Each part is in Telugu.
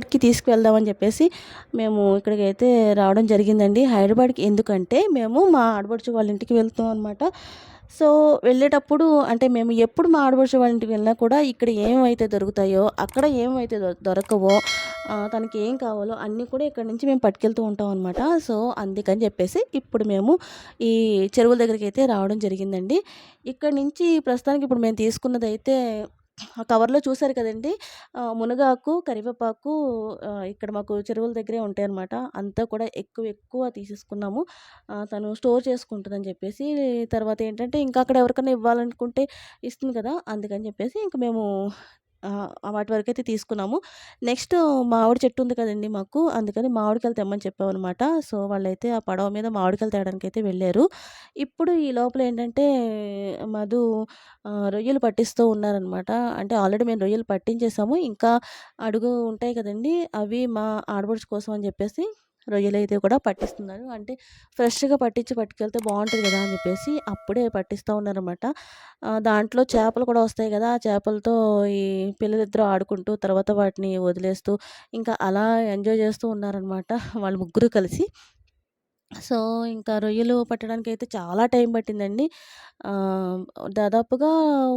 హైదరాబాద్కి తీసుకువెళ్దామని చెప్పేసి మేము ఇక్కడికి అయితే రావడం జరిగిందండి. హైదరాబాద్కి ఎందుకంటే మేము మా ఆడపడుచు వాళ్ళ ఇంటికి వెళ్తాం అనమాట సో వెళ్ళేటప్పుడు అంటే మేము ఎప్పుడు మా ఆడపడుచు వాళ్ళ ఇంటికి వెళ్ళినా కూడా ఇక్కడ ఏమైతే దొరుకుతాయో అక్కడ ఏమైతే దొరకవో తనకి ఏం కావాలో అన్నీ కూడా ఇక్కడ నుంచి మేము పట్టుకెళ్తూ ఉంటాం అనమాట సో అందుకని చెప్పేసి ఇప్పుడు మేము ఈ చెరువుల దగ్గరికి అయితే రావడం జరిగిందండి. ఇక్కడ నుంచి ప్రస్తుతానికి ఇప్పుడు మేము తీసుకున్నదైతే ఆ కవర్లో చూసారు కదండి! మునగాకు కరివేపాకు ఇక్కడ మాకు చెరువుల దగ్గరే ఉంటాయన్నమాట. అంతా కూడా ఎక్కువ ఎక్కువ తీసేసుకున్నాము. తను స్టోర్ చేసుకుంటుందని చెప్పేసి తర్వాత ఏంటంటే ఇంకా అక్కడ ఎవరికైనా ఇవ్వాలనుకుంటే ఇస్తుంది కదా! అందుకని చెప్పేసి ఇంక మేము వాటి వరకు అయితే తీసుకున్నాము. నెక్స్ట్ మామిడి చెట్టు ఉంది కదండి మాకు. అందుకని మామిడికాయలు తెమ్మని చెప్పామన్నమాట. సో వాళ్ళైతే ఆ పడవ మీద మామిడికాయలు తేయడానికి అయితే వెళ్ళారు. ఇప్పుడు ఈ లోపల ఏంటంటే మధు రొయ్యలు పట్టిస్తూ ఉన్నారనమాట అంటే ఆల్రెడీ మేము రొయ్యలు పట్టించేసాము. ఇంకా అడుగు ఉంటాయి కదండి అవి మా ఆడబడుచు కోసం అని చెప్పేసి రొయ్యలు అయితే కూడా పట్టిస్తున్నారు. అంటే ఫ్రెష్గా పట్టించి పట్టుకెళ్తే బాగుంటుంది కదా అని చెప్పేసి అప్పుడే పట్టిస్తూ ఉన్నారనమాట దాంట్లో చేపలు కూడా వస్తాయి కదా ఆ చేపలతో ఈ పిల్లలిద్దరూ ఆడుకుంటూ తర్వాత వాటిని వదిలేస్తూ ఇంకా అలా ఎంజాయ్ చేస్తూ ఉన్నారనమాట వాళ్ళు ముగ్గురు కలిసి. సో ఇంకా రొయ్యలు పట్టడానికి అయితే చాలా టైం పట్టిందండి. దాదాపుగా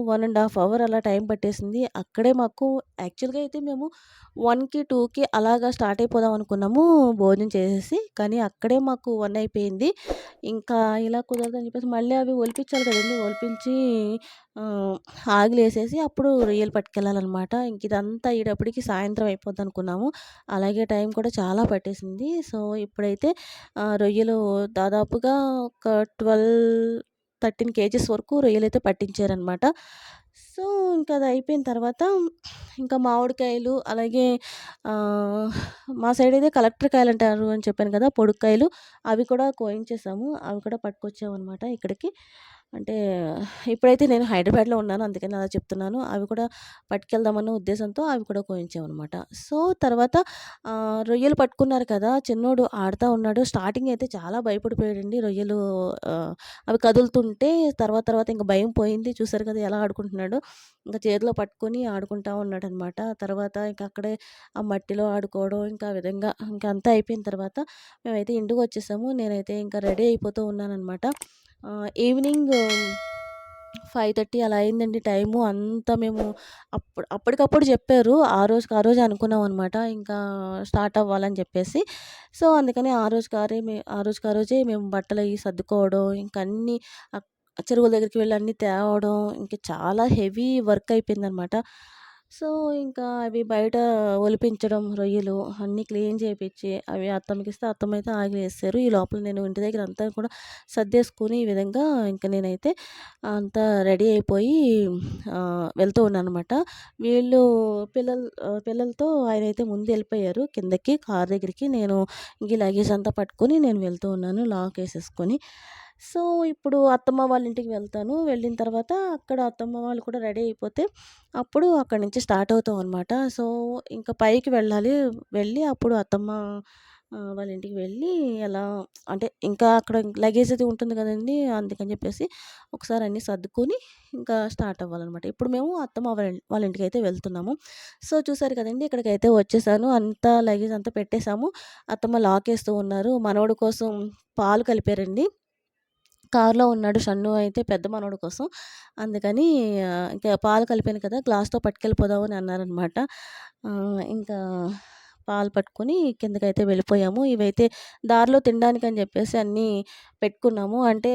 వన్ అండ్ హాఫ్ అవర్ అలా టైం పట్టేసింది. అక్కడే మాకు యాక్చువల్గా అయితే మేము వన్కి టూకి అలాగా స్టార్ట్ అయిపోదాం అనుకున్నాము భోజనం చేసేసి. కానీ అక్కడే మాకు వన్ అయిపోయింది. ఇంకా ఇలా కుదరదని చెప్పేసి మళ్ళీ అవి ఒలిపించాలి కదండి. ఒలిపించి ఆగిలేసేసి అప్పుడు రొయ్యలు పట్టుకెళ్ళాలన్నమాట. ఇంక ఇదంతా అయ్యేటప్పటికి సాయంత్రం అయిపోద్ది అనుకున్నాము. అలాగే టైం కూడా చాలా పట్టేసింది. సో ఇప్పుడైతే రొయ్యలు దాదాపుగా ఒక ట్వెల్వ్ థర్టీన్ కేజీస్ వరకు రొయ్యలు అయితే పట్టించారనమాట సో ఇంకా అది అయిపోయిన తర్వాత ఇంకా మామిడికాయలు అలాగే మా సైడ్ అయితే కలెక్టర్ కాయలు అంటారు అని చెప్పాను కదా పొడుక్కాయలు అవి కూడా కోయించేసాము. అవి కూడా పట్టుకొచ్చామన్నమాట ఇక్కడికి. అంటే ఇప్పుడైతే నేను హైదరాబాద్లో ఉన్నాను. అందుకని అలా చెప్తున్నాను. అవి కూడా పట్టుకెళ్దామన్న ఉద్దేశంతో అవి కూడా కోయించామన్నమాట. సో తర్వాత రొయ్యలు పట్టుకున్నారు కదా! చిన్నోడు ఆడుతూ ఉన్నాడు. స్టార్టింగ్ అయితే చాలా భయపడిపోయాడండి రొయ్యలు. అవి కదులుతుంటే తర్వాత తర్వాత ఇంకా భయం పోయింది. చూసారు కదా! ఎలా ఆడుకుంటున్నాడు. ఇంకా చేతిలో పట్టుకొని ఆడుకుంటా ఉన్నాడు అనమాట తర్వాత ఇంకా అక్కడే ఆ మట్టిలో ఆడుకోవడం ఇంకా ఆ విధంగా ఇంకా అంతా అయిపోయిన తర్వాత మేమైతే ఇంటికి వచ్చేసాము నేనైతే ఇంకా రెడీ అయిపోతూ ఉన్నాను అనమాట ఈవినింగ్ ఫైవ్ థర్టీ అలా అయిందండి టైము. అంతా మేము అప్పుడు అప్పటికప్పుడు చెప్పారు. ఆ రోజుకి ఆ రోజు అనుకున్నాం అనమాట ఇంకా స్టార్ట్ అవ్వాలని చెప్పేసి. సో అందుకని ఆ రోజుకి ఆ మే- ఆ రోజుకి ఆ రోజే మేము బట్టలు అవి సర్దుకోవడం ఇంకా అన్నీ చెరువుల దగ్గరికి వెళ్ళి అన్నీ తేవడం ఇంకా చాలా హెవీ వర్క్ అయిపోయిందనమాట సో ఇంకా అవి బయట ఒలిపించడం రొయ్యలు అన్నీ క్లీన్ చేయించి అవి అత్తమ్మకి ఇస్తే అత్తమ్మ అయితే ఆగిలి ఈ లోపల నేను ఇంటి దగ్గర అంతా కూడా సర్దేసుకుని ఈ విధంగా ఇంకా నేనైతే అంతా రెడీ అయిపోయి వెళ్తూ ఉన్నాను అనమాట వీళ్ళు పిల్లలు పిల్లలతో ఆయన అయితే ముందు వెళ్ళిపోయారు. కిందకి కార్ దగ్గరికి నేను ఇంక ఈ లగేజ్ అంతా పట్టుకొని నేను వెళ్తూ ఉన్నాను లాక్ వేసేసుకొని. సో ఇప్పుడు అత్తమ్మ వాళ్ళ ఇంటికి వెళ్తాను. వెళ్ళిన తర్వాత అక్కడ అత్తమ్మ వాళ్ళు కూడా రెడీ అయిపోతే అప్పుడు అక్కడి నుంచి స్టార్ట్ అవుతాం అనమాట సో ఇంకా పైకి వెళ్ళాలి. వెళ్ళి అప్పుడు అత్తమ్మ వాళ్ళ ఇంటికి వెళ్ళి ఎలా అంటే ఇంకా అక్కడ లగేజ్ అది ఉంటుంది కదండి అందుకని చెప్పేసి ఒకసారి అన్నీ సర్దుకొని ఇంకా స్టార్ట్ అవ్వాలన్నమాట. ఇప్పుడు మేము అత్తమ్మ వాళ్ళ వాళ్ళ ఇంటికి అయితే వెళ్తున్నాము. సో చూసారు కదండి ఇక్కడికైతే వచ్చేసాను. అంతా లగేజ్ అంతా పెట్టేశాము. అత్తమ్మ లాక్ వేస్తూ ఉన్నారు. మనవడు కోసం పాలు కలిపారండి. కారులో ఉన్నాడు షన్ను అయితే పెద్ద మనోడు కోసం. అందుకని ఇంకా పాలు కలిపాను కదా గ్లాస్తో పట్టుకెళ్ళిపోదామని అన్నారనమాట. ఇంకా పాలు పట్టుకొని కిందకైతే వెళ్ళిపోయాము. ఇవైతే దారిలో తినడానికి అని చెప్పేసి అన్నీ పెట్టుకున్నాము. అంటే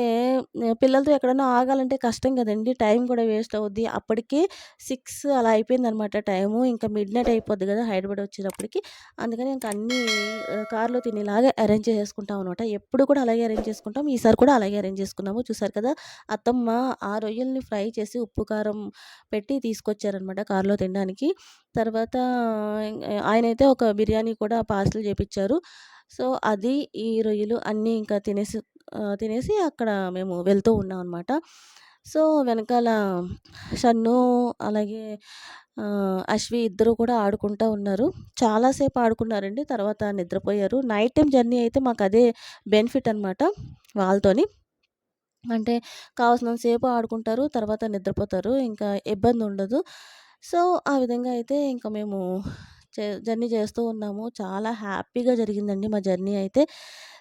పిల్లలతో ఎక్కడైనా ఆగాలంటే కష్టం కదండి. టైం కూడా వేస్ట్ అవుద్ది. అప్పటికే సిక్స్ అలా అయిపోయిందనమాట టైము. ఇంకా మిడ్ నైట్ అయిపోద్ది కదా హైదరాబాద్ వచ్చేటప్పటికి. అందుకని ఇంకా అన్నీ కార్లో తినేలాగా అరేంజ్ చేసుకుంటాం అనమాట. ఎప్పుడు కూడా అలాగే అరేంజ్ చేసుకుంటాం. ఈసారి కూడా అలాగే అరేంజ్ చేసుకున్నాము. చూసారు కదా అత్తమ్మ ఆ రొయ్యల్ని ఫ్రై చేసి ఉప్పు కారం పెట్టి తీసుకొచ్చారనమాట కార్లో తినడానికి. తర్వాత ఆయన ఆయనైతే ఒక బిర్యానీ కూడా పార్సల్ చేపించారు సో అది ఈ రొయ్యలు అన్నీ ఇంకా తినేసి తినేసి అక్కడ మేము వెళ్తూ ఉన్నాం అనమాట సో వెనకాల షన్ను అలాగే అశ్వి ఇద్దరు కూడా ఆడుకుంటూ ఉన్నారు. చాలాసేపు ఆడుకున్నారండి తర్వాత నిద్రపోయారు. నైట్ టైం జర్నీ అయితే మాకు అదే బెనిఫిట్ అనమాట వాళ్ళతోని. అంటే కావాల్సినంత సేపు ఆడుకుంటారు తర్వాత నిద్రపోతారు ఇంకా ఇబ్బంది ఉండదు సో ఆ విధంగా అయితే ఇంకా మేము జర్నీ చేస్తూ ఉన్నాము. చాలా హ్యాపీగా జరిగిందండి మా జర్నీ అయితే.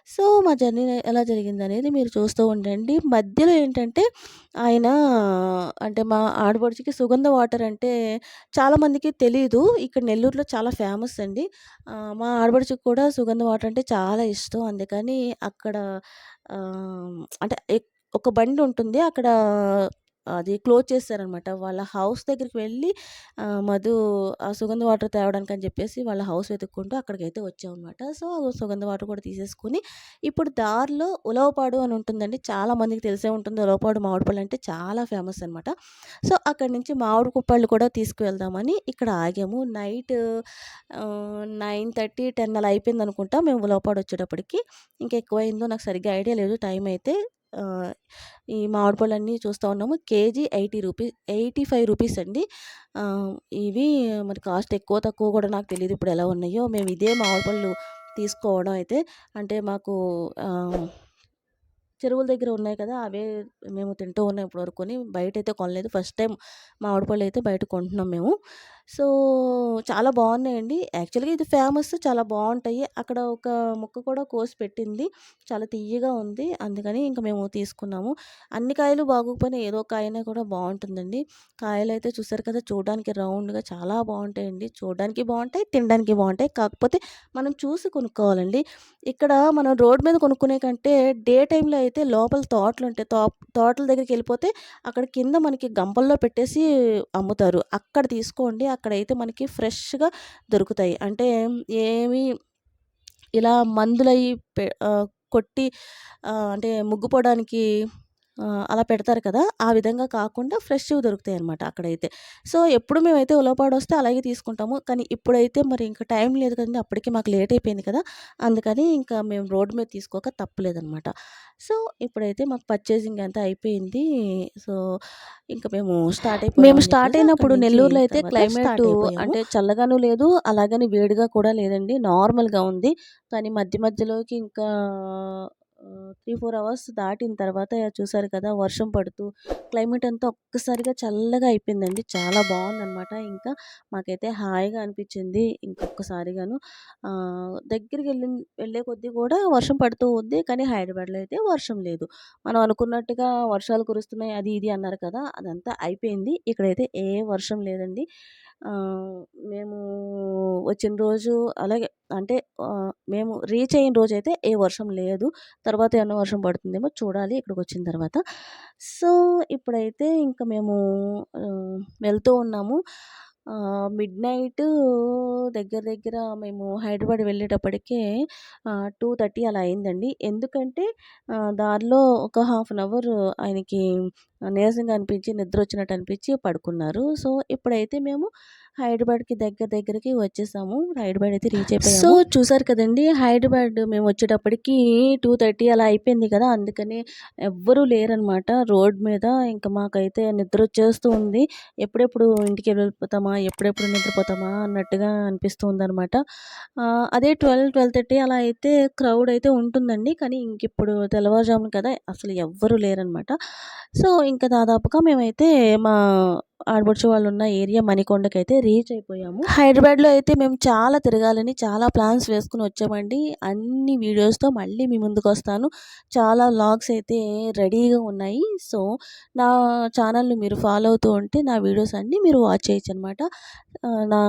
సో, మా జర్నీ ఎలా జరిగిందనేది మీరు చూస్తూ ఉండండి. మధ్యలో ఏంటంటే ఆయన అంటే మా ఆడపడుచుకి సుగంధ వాటర్ అంటే చాలామందికి తెలీదు. ఇక్కడ నెల్లూరులో చాలా ఫేమస్ అండి. మా ఆడపడుచుకి కూడా సుగంధ వాటర్ అంటే చాలా ఇష్టం. అందుకని అక్కడ అంటే ఒక బండి ఉంటుంది. అక్కడ అది క్లోజ్ చేశారనమాట. వాళ్ళ హౌస్ దగ్గరికి వెళ్ళి మధు ఆ సుగంధ వాటర్ తేవడానికి అని చెప్పేసి వాళ్ళ హౌస్ వెతుక్కుంటూ అక్కడికైతే వచ్చామన్నమాట సో, ఆ సుగంధ వాటర్ కూడా తీసేసుకుని ఇప్పుడు దారిలో ఉలవపాడు అని ఉంటుందండి. చాలా మందికి తెలిసే ఉంటుంది. ఉలవపాడు మామిడి పళ్ళు అంటే చాలా ఫేమస్ అనమాట. సో, అక్కడి నుంచి మామిడి కుప్పళ్ళు కూడా తీసుకువెళ్దామని ఇక్కడ ఆగాము. నైట్ నైన్ థర్టీ టెన్ అలా అయిపోయిందనుకుంటా మేము ఉలవపాడు వచ్చేటప్పటికి. ఇంకా ఎక్కువైందో నాకు సరిగ్గా ఐడియా లేదు టైం అయితే. ఈ మామిడి పళ్ళన్నీ చూస్తూ ఉన్నాము. KG eighty rupees eighty five rupees అండి. ఇవి మరి కాస్ట్ ఎక్కువ తక్కువ కూడా నాకు తెలియదు ఇప్పుడు ఎలా ఉన్నాయో. మేము ఇదే మామిడి పళ్ళు తీసుకోవడం అయితే అంటే మాకు చెరువుల దగ్గర ఉన్నాయి కదా! అవే మేము తింటూ ఉన్నాం ఇప్పటివరకు బయట అయితే కొనలేదు. ఫస్ట్ టైం మామిడి అయితే బయట కొంటున్నాం మేము. సో, చాలా బాగున్నాయండి. యాక్చువల్‌గా ఇది ఫేమస్ చాలా బాగుంటాయి అక్కడ ఒక ముక్క కూడా కోసి పెట్టింది. చాలా తియ్యగా ఉంది. అందుకని ఇంక మేము తీసుకున్నాము. అన్ని కాయలు బాగోకపోయినా ఏదో కాయనే కూడా బాగుంటుందండి కాయలు అయితే చూసారు కదా! చూడడానికి రౌండ్‌గా చాలా బాగుంటాయండి చూడడానికి బాగుంటాయి తినడానికి బాగుంటాయి కాకపోతే మనం చూసి కొనుక్కోవాలండి. ఇక్కడ మనం రోడ్ మీద కొనుక్కునే కంటే డే టైంలో అయితే లోపల తోటలుంటాయి. తో తోటల దగ్గరికి వెళ్ళిపోతే అక్కడ కింద మనకి గంపల్లో పెట్టేసి అమ్ముతారు. అక్కడ తీసుకోండి. అక్కడైతే మనకి ఫ్రెష్‌గా దొరుకుతాయి. అంటే ఏమి ఇలా మందులు పె కొట్టి అంటే ముగ్గుపోవడానికి అలా పెడతారు కదా! ఆ విధంగా కాకుండా ఫ్రెష్‌వి దొరుకుతాయన్నమాట అక్కడైతే. సో, ఎప్పుడు మేమైతే ఉలవపాడొస్తే అలాగే తీసుకుంటాము. కానీ ఇప్పుడైతే మరి ఇంక టైం లేదు కదండీ! అప్పటికి మాకు లేట్ అయిపోయింది కదా! అందుకని ఇంకా మేము రోడ్డు మీద తీసుకోక తప్పులేదనమాట. సో, ఇప్పుడైతే మాకు పర్చేసింగ్ అంతా అయిపోయింది. సో, ఇంక మేము స్టార్ట్ అయిపోయాము. మేము స్టార్ట్ అయినప్పుడు నెల్లూరులో అయితే క్లైమేటు అంటే చల్లగాను లేదు, అలాగని వేడిగా కూడా లేదండి. నార్మల్‌గా ఉంది. కానీ మధ్య మధ్యలోకి ఇంకా త్రీ ఫోర్ అవర్స్ దాటిన తర్వాత చూసారు కదా! వర్షం పడుతూ క్లైమేట్ అంతా ఒక్కసారిగా చల్లగా అయిపోయిందండి. చాలా బాగుందనమాట ఇంకా మాకైతే హాయిగా అనిపించింది. ఇంకొకసారిగాను దగ్గరికి వెళ్ళి వెళ్ళే కొద్దీ కూడా వర్షం పడుతూ ఉంది. కానీ హైదరాబాద్‌లో అయితే వర్షం లేదు. మనం అనుకున్నట్టుగా వర్షాలు కురుస్తున్నాయి అది ఇది అన్నారు కదా! అదంతా అయిపోయింది. ఇక్కడైతే ఏ వర్షం లేదండి. మేము వచ్చిన రోజు అలాగే అంటే మేము రీచ్ అయిన రోజు అయితే ఏ వర్షం లేదు. తర్వాత ఏమన్నా వర్షం పడుతుందేమో చూడాలి ఇక్కడికి వచ్చిన తర్వాత. సో, ఇప్పుడైతే ఇంకా మేము వెళ్తూ ఉన్నాము. మిడ్ నైట్ దగ్గర దగ్గర మేము హైదరాబాద్ వెళ్ళేటప్పటికే టూ థర్టీ అలా అయిందండి. ఎందుకంటే దారిలో ఒక హాఫ్ అన్ అవర్ ఆయనకి నీరసంగా అనిపించి నిద్ర వచ్చినట్టు అనిపించి పడుకున్నారు. సో, ఇప్పుడైతే మేము హైదరాబాద్‌కి దగ్గర దగ్గరికి వచ్చేసాము. హైదరాబాద్ అయితే రీచ్ అయిపోయాము. సో, చూసారు కదండీ! హైదరాబాద్ మేము వచ్చేటప్పటికి 2:30 అలా అయిపోయింది కదా! అందుకని ఎవ్వరూ లేరనమాట రోడ్ మీద. ఇంకా మాకైతే నిద్ర వచ్చేస్తూ ఉంది. ఎప్పుడెప్పుడు ఇంటికి వెళ్ళిపోతామా? ఎప్పుడెప్పుడు నిద్రపోతామా? అన్నట్టుగా అనిపిస్తూ ఉందనమాట. అదే ట్వెల్వ్ ట్వెల్వ్ థర్టీ అలా అయితే క్రౌడ్ అయితే ఉంటుందండి. కానీ ఇంకిప్పుడు తెల్లవారుజామున కదా! అసలు ఎవ్వరూ లేరనమాట. సో, ఇంకా దాదాపుగా మేమైతే మా ఆడపడుచు వాళ్ళున్న ఏరియా మణికొండకైతే రీచ్ అయిపోయాము. హైదరాబాద్‌లో అయితే మేము చాలా తిరగాలని చాలా ప్లాన్స్ వేసుకొని వచ్చామండి. అన్ని వీడియోస్‌తో మళ్ళీ మీ ముందుకొస్తాను. చాలా వ్లాగ్స్ అయితే రెడీగా ఉన్నాయి. సో, నా ఛానల్‌ని మీరు ఫాలో అవుతూ ఉంటే నా వీడియోస్ అన్నీ మీరు వాచ్ చేయొచ్చనమాట. ఆహ్, నా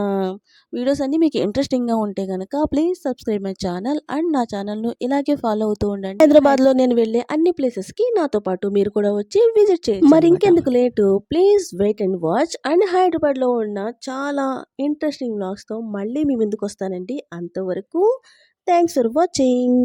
వీడియోస్ అన్నీ మీకు ఇంట్రెస్టింగ్‌గా ఉంటే గనక please subscribe my channel and నా ఛానల్‌ను ఇలాగే ఫాలో అవుతూ ఉండండి. హైదరాబాద్‌లో నేను వెళ్ళే అన్ని ప్లేసెస్‌కి నాతో పాటు మీరు కూడా వచ్చి విజిట్ చేయొచ్చు. మరి ఇంకెందుకు late please wait and watch and హైదరాబాద్‌లో ఉన్న చాలా ఇంట్రెస్టింగ్ బ్లాగ్స్తో మళ్ళీ మీ ముందుకొస్తానండి. అంతవరకు థ్యాంక్స్ ఫర్ వాచింగ్.